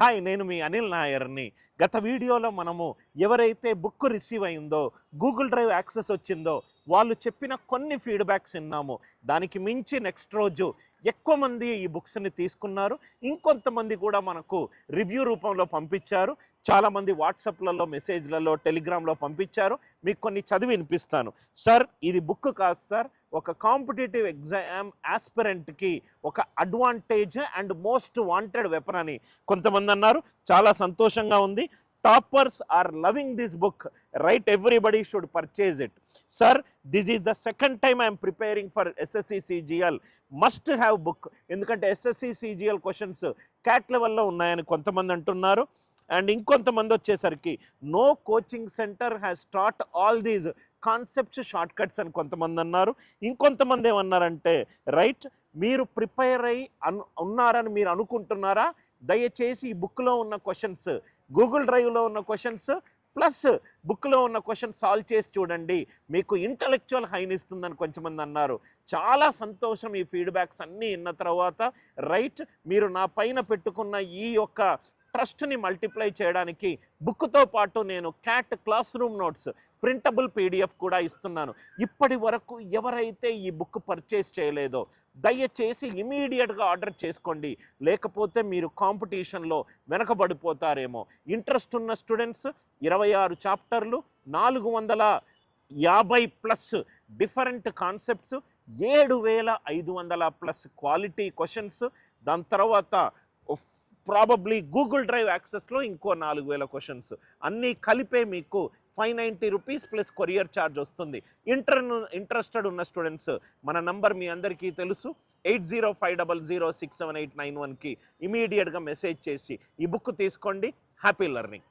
Hi నేను మీ అనిల్ నాయర్ని. గత వీడియోలో మనము ఎవరైతే బుక్ రిసీవ్ అయిందో గూగుల్ డ్రైవ్ యాక్సెస్ వచ్చిందో వాళ్ళు చెప్పిన కొన్ని ఫీడ్బ్యాక్స్ విన్నాము. దానికి మించి నెక్స్ట్ రోజు ఎక్కువ మంది ఈ బుక్స్ని తీసుకున్నారు. ఇంకొంతమంది కూడా మనకు రివ్యూ రూపంలో పంపించారు. చాలామంది వాట్సాప్లలో మెసేజ్లలో టెలిగ్రామ్లో పంపించారు. మీకు కొన్ని చదివి వినిపిస్తాను. సార్ ఇది బుక్ కాదు సార్. ఒక కాంపిటేటివ్ ఎగ్జామ్ ఆస్పిరెంట్కి ఒక advantage and most wanted weapon అని కొంతమంది అన్నారు. చాలా సంతోషంగా ఉంది. Toppers are loving this book right everybody should purchase it sir this is the second time I'm preparing for SSC CGL must have book ఎందుకంటే SSC CGL questions CAT లెవెల్లో ఉన్నాయని కొంతమంది అంటున్నారు. అండ్ ఇంకొంతమంది వచ్చేసరికి no coaching centre has start all these concepts short cuts అని కొంతమంది అన్నారు. ఇంకొంతమంది ఏమన్నారంటే రైట్ మీరు ప్రిపేర్ అయి అన్ ఉన్నారని మీరు అనుకుంటున్నారా? దయచేసి ఈ బుక్లో ఉన్న క్వశ్చన్స్ గూగుల్ డ్రైవ్లో ఉన్న క్వశ్చన్స్ ప్లస్ బుక్లో ఉన్న క్వశ్చన్ సాల్వ్ చేసి చూడండి. మీకు ఇంటలెక్చువల్ హైన్ ఇస్తుందని కొంచెమంది అన్నారు. చాలా సంతోషం ఈ ఫీడ్బ్యాక్స్ అన్నీ విన్న తర్వాత రైట్ మీరు నా పైన పెట్టుకున్న ఈ యొక్క ట్రస్ట్ని మల్టిప్లై చేయడానికి బుక్తో పాటు నేను CAT classroom notes printable PDF కూడా ఇస్తున్నాను. ఇప్పటి వరకు ఎవరైతే ఈ బుక్ పర్చేస్ చేయలేదో దయచేసి ఇమీడియట్గా ఆర్డర్ చేసుకోండి. లేకపోతే మీరు కాంపిటీషన్లో వెనకబడిపోతారేమో. ఇంట్రెస్ట్ ఉన్న స్టూడెంట్స్ ఇరవై ఆరు చాప్టర్లు నాలుగు వందల యాభై ప్లస్ డిఫరెంట్ కాన్సెప్ట్స్ ఏడు వేల ఐదు వందల ప్లస్ క్వాలిటీ క్వశ్చన్స్ దాని తర్వాత ప్రాబబ్లీ గూగుల్ డ్రైవ్ యాక్సెస్లో ఇంకో నాలుగు వేల క్వశ్చన్స్ అన్నీ కలిపే మీకు five ninety rupees plus courier charge వస్తుంది. ఇంటర్ ఇంట్రెస్టెడ్ ఉన్న స్టూడెంట్స్ మన నంబర్ మీ అందరికీ తెలుసు. Eight zero five double zero six seven eight nine వన్కి ఇమీడియట్గా మెసేజ్ చేసి ఈ బుక్ తీసుకోండి. Happy learning